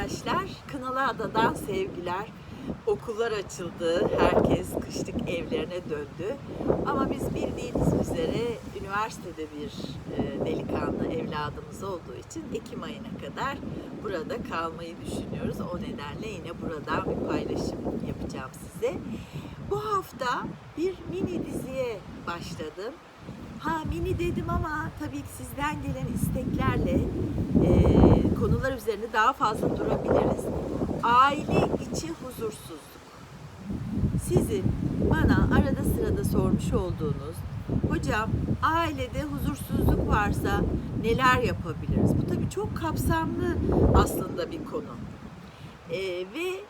arkadaşlar. Kınalı Ada'dan sevgiler. Okullar açıldı. Herkes kışlık evlerine döndü. Ama biz bildiğiniz üzere üniversitede bir e, delikanlı evladımız olduğu için Ekim ayına kadar burada kalmayı düşünüyoruz. O nedenle yine buradan bir paylaşım yapacağım size. Bu hafta bir mini diziye başladım. Ha mini dedim ama tabii ki sizden gelen isteklerle e, konular üzerinde daha fazla durabiliriz. Aile içi huzursuzluk. Sizin bana arada sırada sormuş olduğunuz hocam ailede huzursuzluk varsa neler yapabiliriz? Bu tabii çok kapsamlı aslında bir konu. E, ve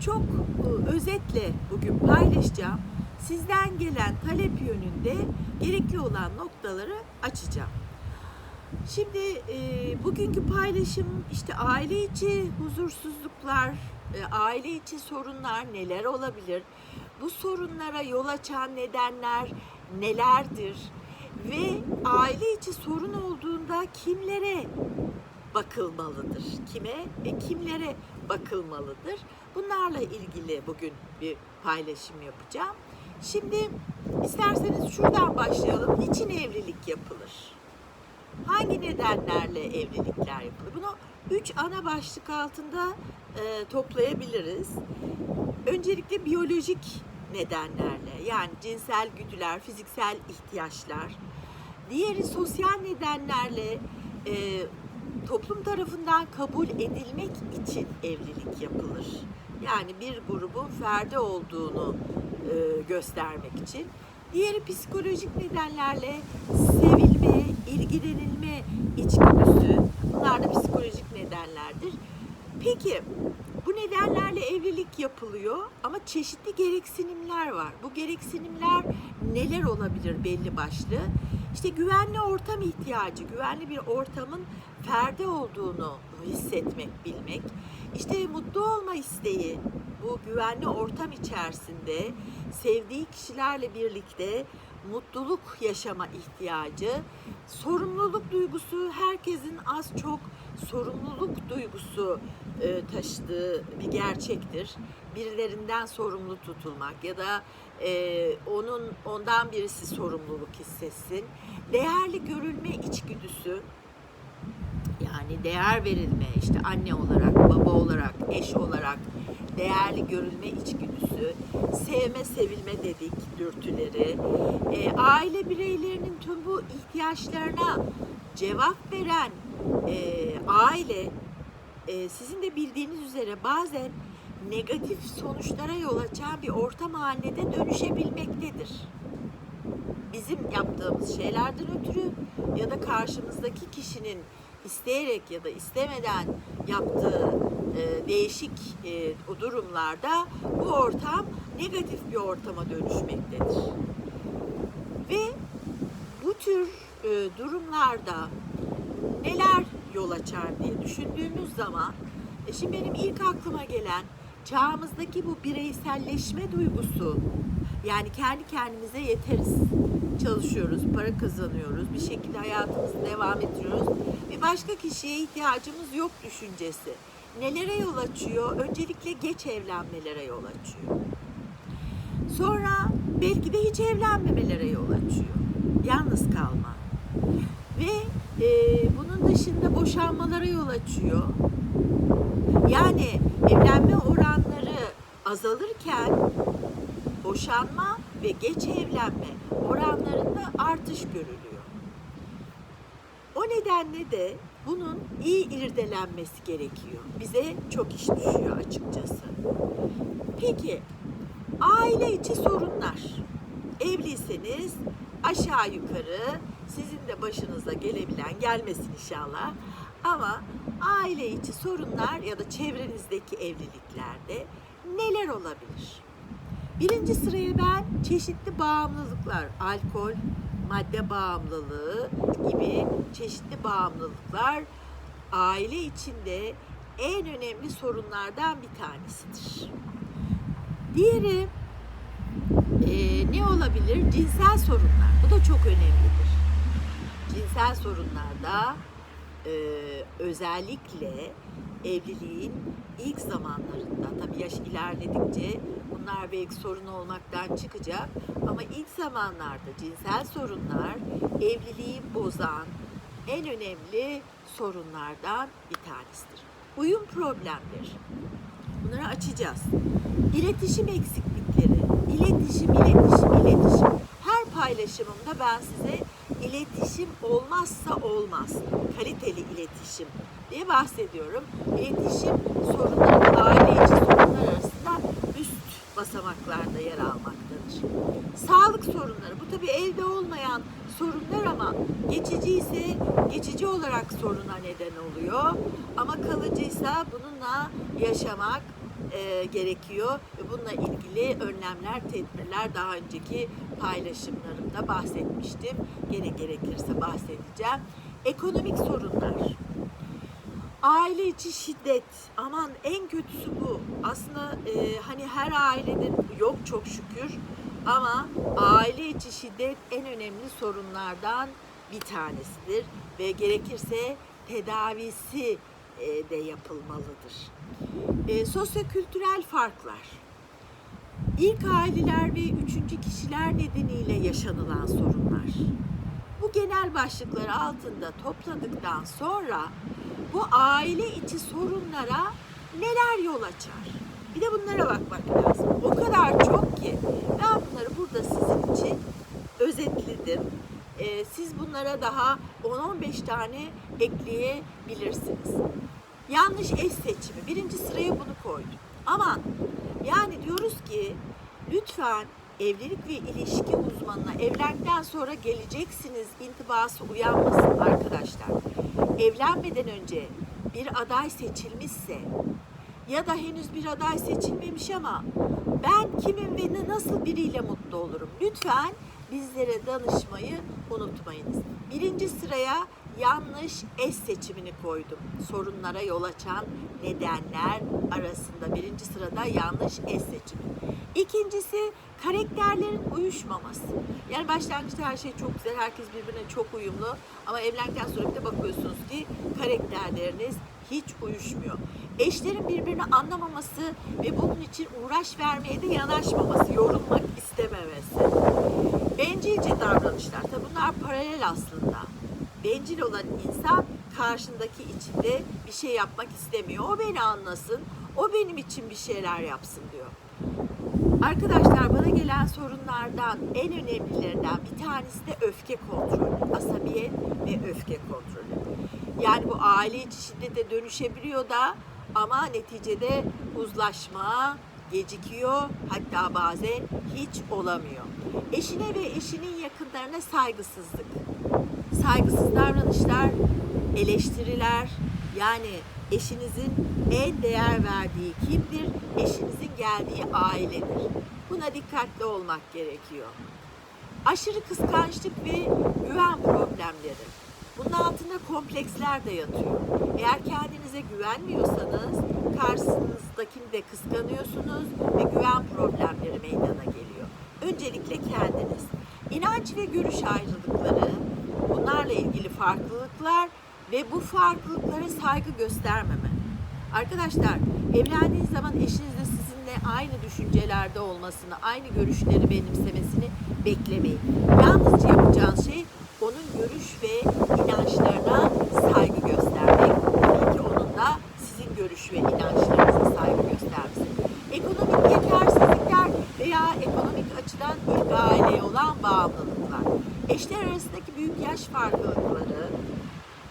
çok e, özetle bugün paylaşacağım. Sizden gelen talep yönünde gerekli olan noktaları açacağım. Şimdi e, bugünkü paylaşım işte aile içi huzursuzluklar, e, aile içi sorunlar neler olabilir? Bu sorunlara yol açan nedenler nelerdir? Ve aile içi sorun olduğunda kimlere bakılmalıdır? Kime ve kimlere bakılmalıdır? Bunlarla ilgili bugün bir paylaşım yapacağım. Şimdi isterseniz şuradan başlayalım. Niçin evlilik yapılır? Hangi nedenlerle evlilikler yapılır? Bunu üç ana başlık altında e, toplayabiliriz. Öncelikle biyolojik nedenlerle yani cinsel güdüler, fiziksel ihtiyaçlar. Diğeri sosyal nedenlerle e, toplum tarafından kabul edilmek için evlilik yapılır. Yani bir grubun ferdi olduğunu e, göstermek için. Diğeri psikolojik nedenlerle sevilme, ilgilenilme içgüdüsü. Bunlar da psikolojik nedenlerdir. Peki bu nedenlerle evlilik yapılıyor ama çeşitli gereksinimler var. Bu gereksinimler neler olabilir belli başlı? İşte güvenli ortam ihtiyacı, güvenli bir ortamın ferdi olduğunu hissetmek, bilmek. İşte mutlu olma isteği, bu güvenli ortam içerisinde sevdiği kişilerle birlikte mutluluk yaşama ihtiyacı, sorumluluk duygusu herkesin az çok sorumluluk duygusu e, taşıdığı bir gerçektir. Birilerinden sorumlu tutulmak ya da e, onun ondan birisi sorumluluk hissetsin. Değerli görülme içgüdüsü yani değer verilme işte anne olarak, baba olarak, eş olarak değerli görülme içgüdüsü, sevme, sevilme dedik dürtüleri, e, aile bireylerinin tüm bu ihtiyaçlarına cevap veren e, aile e, sizin de bildiğiniz üzere bazen negatif sonuçlara yol açan bir ortam haline de dönüşebilmektedir. Bizim yaptığımız şeylerden ötürü ya da karşımızdaki kişinin isteyerek ya da istemeden yaptığı e, değişik e, o durumlarda bu ortam negatif bir ortama dönüşmektedir. Ve bu tür e, durumlarda neler yol açar diye düşündüğümüz zaman e, şimdi benim ilk aklıma gelen çağımızdaki bu bireyselleşme duygusu yani kendi kendimize yeteriz. Çalışıyoruz, para kazanıyoruz, bir şekilde hayatımızı devam ettiriyoruz. Bir başka kişiye ihtiyacımız yok düşüncesi. Nelere yol açıyor? Öncelikle geç evlenmelere yol açıyor. Sonra belki de hiç evlenmemelere yol açıyor. Yalnız kalma. Ve e, bunun dışında boşanmalara yol açıyor. Yani evlenme oranları azalırken boşanma ve geç evlenme oranlarında artış görülüyor. O nedenle de bunun iyi irdelenmesi gerekiyor. Bize çok iş düşüyor açıkçası. Peki aile içi sorunlar. Evliyseniz aşağı yukarı sizin de başınıza gelebilen gelmesin inşallah. Ama aile içi sorunlar ya da çevrenizdeki evliliklerde neler olabilir? Birinci sıraya ben çeşitli bağımlılıklar, alkol, madde bağımlılığı gibi çeşitli bağımlılıklar aile içinde en önemli sorunlardan bir tanesidir. Diğeri e, ne olabilir? Cinsel sorunlar. Bu da çok önemlidir. Cinsel sorunlarda e, özellikle evliliğin ilk zamanlarında tabii yaş ilerledikçe bunlar belki sorun olmaktan çıkacak ama ilk zamanlarda cinsel sorunlar evliliği bozan en önemli sorunlardan bir tanesidir. Uyum problemleri. Bunları açacağız. İletişim eksiklikleri. İletişim, iletişim, iletişim. Her paylaşımımda ben size iletişim olmazsa olmaz. Kaliteli iletişim diye bahsediyorum. İletişim sorunları aile içi sorunlar arasında üst basamaklarda yer almaktadır. Sağlık sorunları. Bu tabii elde olmayan sorunlar ama geçici ise geçici olarak soruna neden oluyor. Ama kalıcıysa bununla yaşamak e, gerekiyor. Bununla ilgili önlemler, tedbirler daha önceki paylaşımlarımda bahsetmiştim. Gene gerekirse bahsedeceğim. Ekonomik sorunlar. Aile içi şiddet. Aman en kötüsü bu. Aslında e, hani her ailede yok çok şükür. Ama aile içi şiddet en önemli sorunlardan bir tanesidir. Ve gerekirse tedavisi e, de yapılmalıdır. E, sosyokültürel farklar. İlk aileler ve üçüncü kişiler nedeniyle yaşanılan sorunlar. Bu genel başlıkları altında topladıktan sonra bu aile içi sorunlara neler yol açar? Bir de bunlara bakmak lazım. O kadar çok ki ben bunları burada sizin için özetledim. Ee, siz bunlara daha 10-15 tane ekleyebilirsiniz. Yanlış eş seçimi. Birinci sıraya bunu koydum. Aman yani diyoruz ki lütfen evlilik ve ilişki uzmanına evlendikten sonra geleceksiniz intibası uyanmasın arkadaşlar. Evlenmeden önce bir aday seçilmişse ya da henüz bir aday seçilmemiş ama ben kimin ve nasıl biriyle mutlu olurum? Lütfen bizlere danışmayı unutmayınız. Birinci sıraya yanlış eş seçimini koydum. Sorunlara yol açan nedenler arasında birinci sırada yanlış eş seçimi. İkincisi karakterlerin uyuşmaması. Yani başlangıçta her şey çok güzel, herkes birbirine çok uyumlu ama evlendikten sonra bir de bakıyorsunuz ki karakterleriniz hiç uyuşmuyor. Eşlerin birbirini anlamaması ve bunun için uğraş vermeye de yanaşmaması, yorulmak istememesi. Bencilce davranışlar, tabi bunlar paralel aslında. Bencil olan insan karşındaki içinde bir şey yapmak istemiyor. O beni anlasın, o benim için bir şeyler yapsın diyor. Arkadaşlar bana gelen sorunlardan en önemlilerinden bir tanesi de öfke kontrolü. Asabiyet ve öfke kontrolü. Yani bu aile içi şiddete dönüşebiliyor da ama neticede uzlaşma gecikiyor hatta bazen hiç olamıyor. Eşine ve eşinin yakınlarına saygısızlık, saygısız davranışlar, eleştiriler yani eşinizin en değer verdiği kimdir? Eşinizin geldiği ailedir. Buna dikkatli olmak gerekiyor. Aşırı kıskançlık ve güven problemleri. Bunun altında kompleksler de yatıyor. Eğer kendinize güvenmiyorsanız karşınızdakini de kıskanıyorsunuz ve güven problemleri meydana geliyor. Öncelikle kendiniz. İnanç ve görüş ayrılıkları, bunlarla ilgili farklılıklar ve bu farklılıklara saygı göstermeme. Arkadaşlar evlendiğiniz zaman eşinizle sizinle aynı düşüncelerde olmasını, aynı görüşleri benimsemesini beklemeyin. Yalnızca yapacağınız şey onun görüş ve inançlarına saygı göstermek. Tabii ki onun da sizin görüş ve inançlarınıza saygı göstermesi. Ekonomik yetersizlikler veya ekonomik açıdan ilk aileye olan bağımlılıklar. Eşler arasındaki büyük yaş farklılıkları,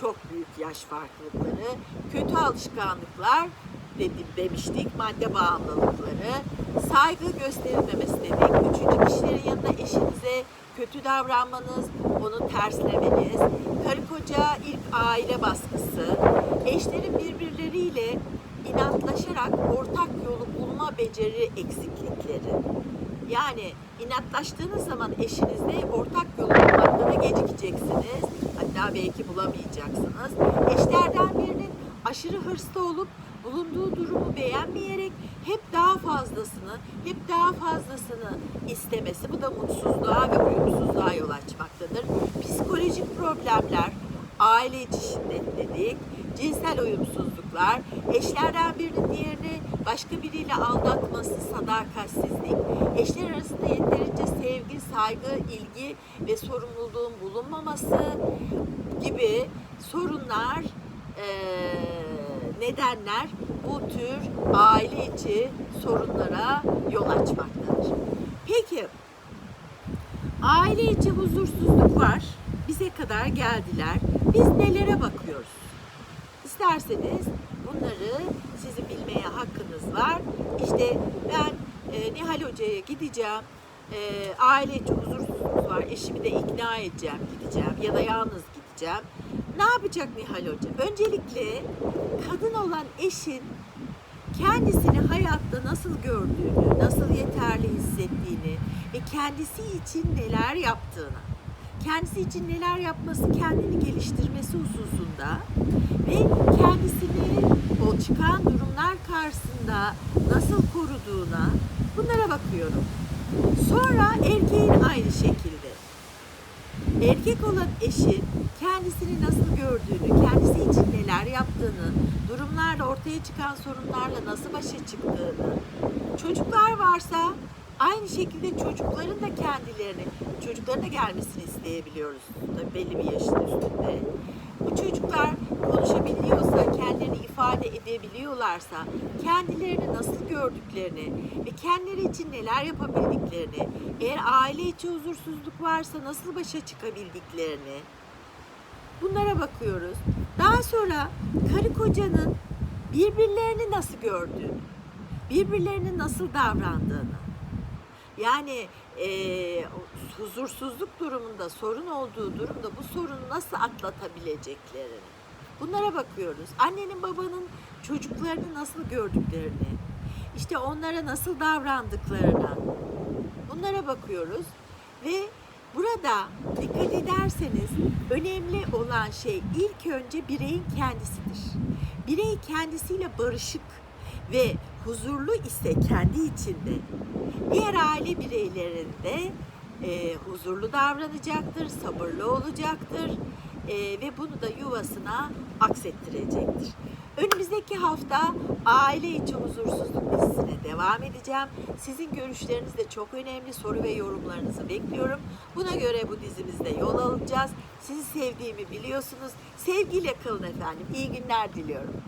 çok büyük yaş farklılıkları, kötü alışkanlıklar dedim demiştik, madde bağımlılıkları, saygı gösterilmemesi dedik. Üçüncü kişilerin yanında eşinize kötü davranmanız, onu terslemeniz, karı koca ilk aile baskısı, eşlerin birbirleriyle inatlaşarak ortak yolu bulma beceri eksiklikleri. Yani inatlaştığınız zaman eşinizle ortak yolu bulmakta da gecikeceksiniz. Hatta belki bulamayacaksınız. Eşlerden birinin aşırı hırslı olup bulunduğu durumu beğenmeyerek hep daha fazlasını, hep daha fazlasını istemesi. Bu da mutsuzluğa ve uyumsuzluğa yol açmaktadır. Psikolojik problemler, aile içi şiddet dedik, cinsel uyumsuzluklar. Eşlerden birinin diğerini başka biriyle aldatması, sadakatsizlik. Eşler arasında yeterince sevgi, saygı, ilgi ve sorumluluğun bulunmaması gibi sorunlar, eee, nedenler bu tür aile içi sorunlara yol açmaktadır. Peki, aile içi huzursuzluk var. Bize kadar geldiler. Biz nelere bakıyoruz? İsterseniz bunları sizin bilmeye hakkınız var. İşte ben e, Nihal Hoca'ya gideceğim. E, aile içi huzursuzluk var. Eşimi de ikna edeceğim, gideceğim ya da yalnız gideceğim. Ne yapacak Nihal Hoca? Öncelikle kadın olan eşin kendisini hayatta nasıl gördüğünü, nasıl yeterli hissettiğini ve kendisi için neler yaptığını, kendisi için neler yapması, kendini geliştirmesi hususunda ve kendisini o çıkan durumlar karşısında nasıl koruduğuna bunlara bakıyorum. Sonra erkeğin aynı şekilde. Erkek olan eşin kendisini nasıl gördüğünü, kendisi için neler yaptığını, durumlarla ortaya çıkan sorunlarla nasıl başa çıktığını, çocuklar varsa aynı şekilde çocukların da kendilerini, çocukların da gelmesini isteyebiliyoruz tabii belli bir yaşın üstünde. Bu çocuklar konuşabiliyorsa, kendilerini ifade edebiliyorlarsa, kendilerini nasıl gördüklerini ve kendileri için neler yapabildiklerini, eğer aile içi huzursuzluk varsa nasıl başa çıkabildiklerini, bunlara bakıyoruz. Daha sonra karı kocanın birbirlerini nasıl gördüğünü, birbirlerine nasıl davrandığını, yani eee, huzursuzluk durumunda, sorun olduğu durumda bu sorunu nasıl atlatabileceklerini. Bunlara bakıyoruz. Annenin babanın çocuklarını nasıl gördüklerini, işte onlara nasıl davrandıklarına. Bunlara bakıyoruz ve burada dikkat ederseniz önemli olan şey ilk önce bireyin kendisidir. Birey kendisiyle barışık ve huzurlu ise kendi içinde diğer aile bireylerinde e, huzurlu davranacaktır, sabırlı olacaktır e, ve bunu da yuvasına aksettirecektir. Önümüzdeki hafta aile içi huzursuzluk dizisine devam edeceğim. Sizin görüşleriniz de çok önemli. Soru ve yorumlarınızı bekliyorum. Buna göre bu dizimizde yol alacağız. Sizi sevdiğimi biliyorsunuz. Sevgiyle kalın efendim. İyi günler diliyorum.